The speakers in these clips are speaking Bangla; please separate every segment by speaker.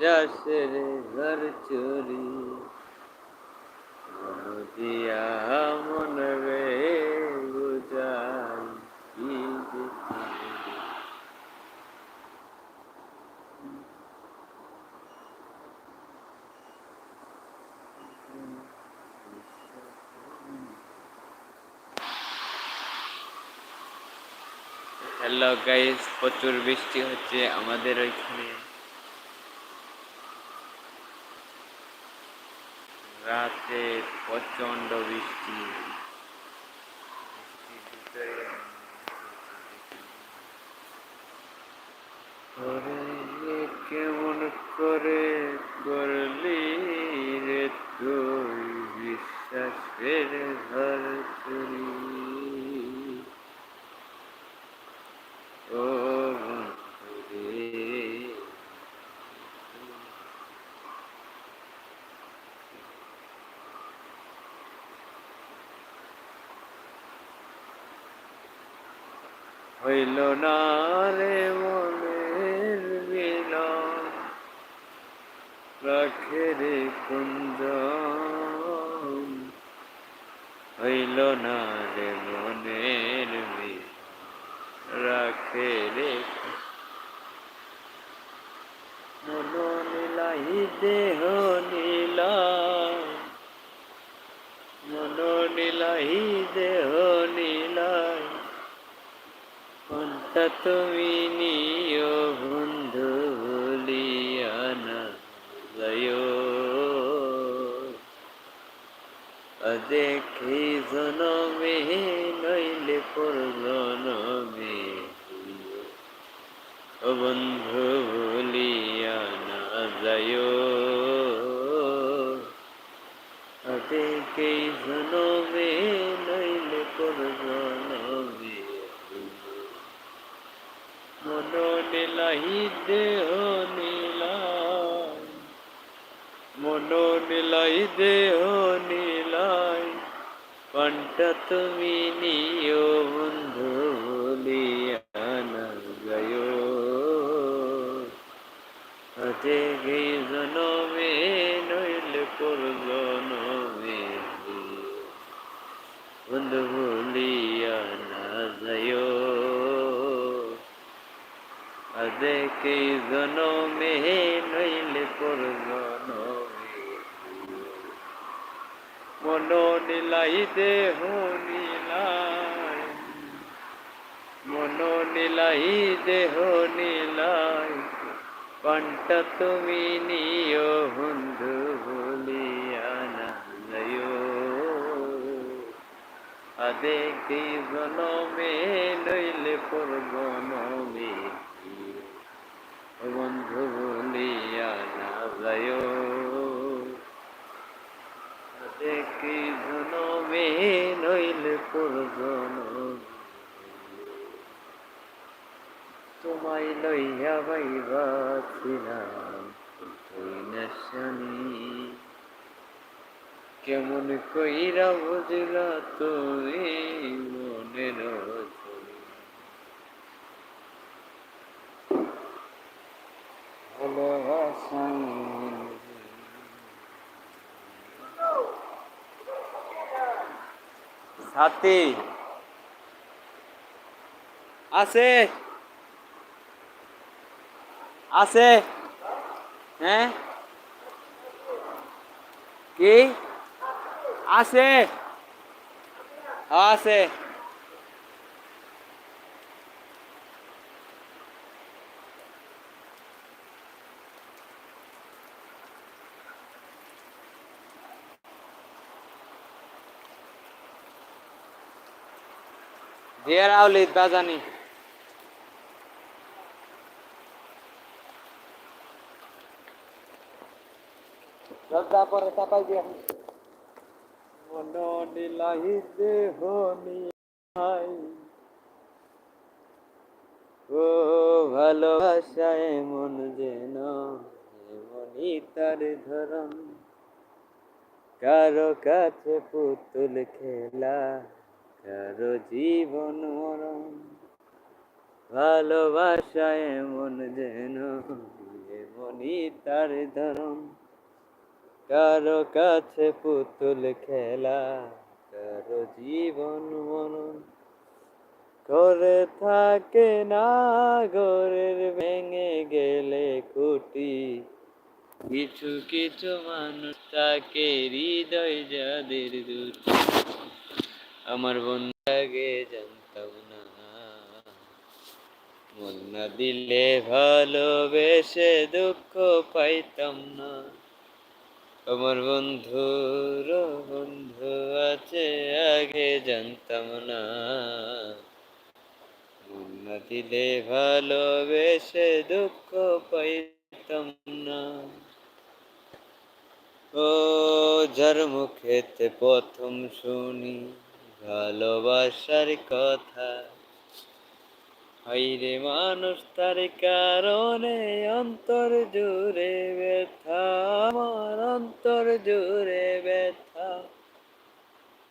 Speaker 1: যাসের ঘর চুরি দিয়া মন রে বুঝাই হ্যালো গাইস প্রচুর বৃষ্টি হচ্ছে আমাদের ওইখানে। রাতে প্রচণ্ড বৃষ্টি। কেমন করে করলি রে তুই? বিশ্বাসের ঘর চুরি ও বন্ধু রে হইল না রে মনের মিলন। রাখে রে কুঞ্জ হইল না রে মনের রাখে রে মন নীলাই, দেহ নীলা মন নীলাই, দেহ নীলাই কোনটা তুমি নিও বন্ধু ভুলিয়া না যাইও দেখি জনমে নইলে পর জনমে ও বন্ধু ভুলিয়া না যাইও দেখি জনমে নইলে পর জনমে মন নীলাহি দেহ নীলাই মন নীলাই দেহ নীলাই কণ্ঠা তুমি নিও বন্ধু বলিয়া না গায়ো আজে গে জনমে নইল পর জনমে বন্ধু বলিয়া না যায়ো দেখে জনমে নইলে পর জনমে মন নীলাই দেহ নীলাই, মন নীলাই দেহ নীলাই, কণ্ঠা তুমি নিয় বন্ধু বলিয়া না যাইও দেখি জনমে নইলে পর জনমে বন্ধু বলিয়া না যায়ও দেখি জনমে নইলে পর তোমায় লইয়া বাইবাছিলাম তুই না শানি কেমন কইরা বুঝলা তুমি মনের সাথী। আছে। আছে। হ্যাঁ? কি? আছে। আছে। ডিয়ার আউলিদ বাজানি। শ্রদ্ধা পরে চাপাই দিয়া মন নীলাহি দেহ নিহাই ও ভালোবাসায় মন যেন এমনই তার ধরন কারও কাছে পুতুল খেলা কারও জীবন মরণ ভালোবাসায় মন যেন এমনই তার ধরন কারও কাছে পুতুল খেলা, কারও জীবন মনন করে থাকে না গরের ভেঙে গেলে কুটি কিছু কিছু মানুষ তাকে হৃদয় যাদের দুটি। আমার বন্ধুকে জানতাম না। মন না দিলে ভালোবেসে দুঃখ পাইতাম না। আমার বন্ধুর বন্ধু আছে, আগে জানতাম না। মন না দিলে ভালোবেসে দুঃখ পাইতাম না। ও, যার মুখেতে প্রথম শুনি ভালোবাসার কথা। হাইরে মানুষ, তার কারণে অন্তর জুড়ে ব্যথা, আমার অন্তর জুড়ে ব্যথা।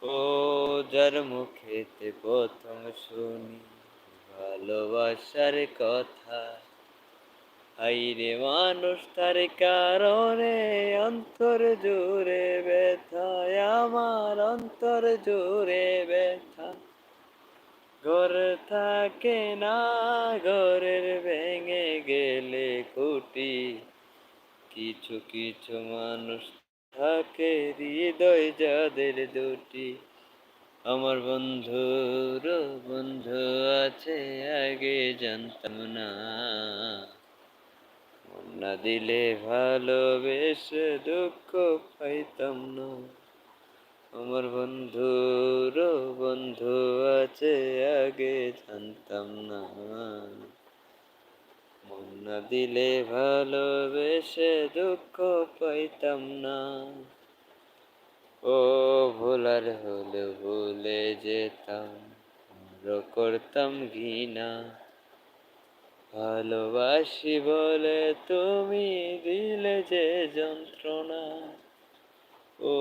Speaker 1: ও যার মুখেতে প্রথম শুনি ভালোবাসার কথা। হাইরে মানুষ, তার কারণে অন্তর জুড়ে ব্যথা, আমার অন্তর জুড়ে ব্যথা। ঘর থাকে না, ঘরের ভেঙে গেলে খুঁটি। কিছু কিছু মানুষ থাকে হৃদয় যাদের দুটি আমার বন্ধুর বন্ধু আছে, আগে জানতাম না। না দিলে ভালোবেসে দুঃখ পাইতাম না। আমার বন্ধুর বন্ধু আছে, আগে জানতাম না। মন না দিলে ভালোবেসে দুঃখ পাইতাম না। ও ভোলার হলে ভুলে যেতাম করতাম ঘৃণা। ভালোবাসি বলে তুমি দিলে যে যন্ত্রণা। ও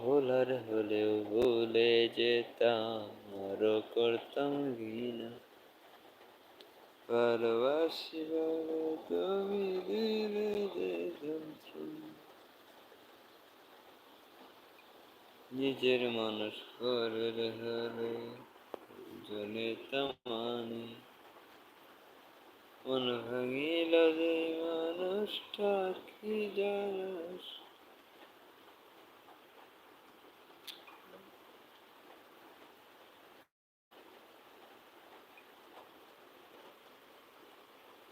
Speaker 1: ভোলার হলেও ভুলে যেতাম, আরও করতাম ঘৃণা। ভালোবাসি বলে তুমি দিলে যে যন্ত্রণা। নিজের মানুষ করলে হলে জনে তামানি মন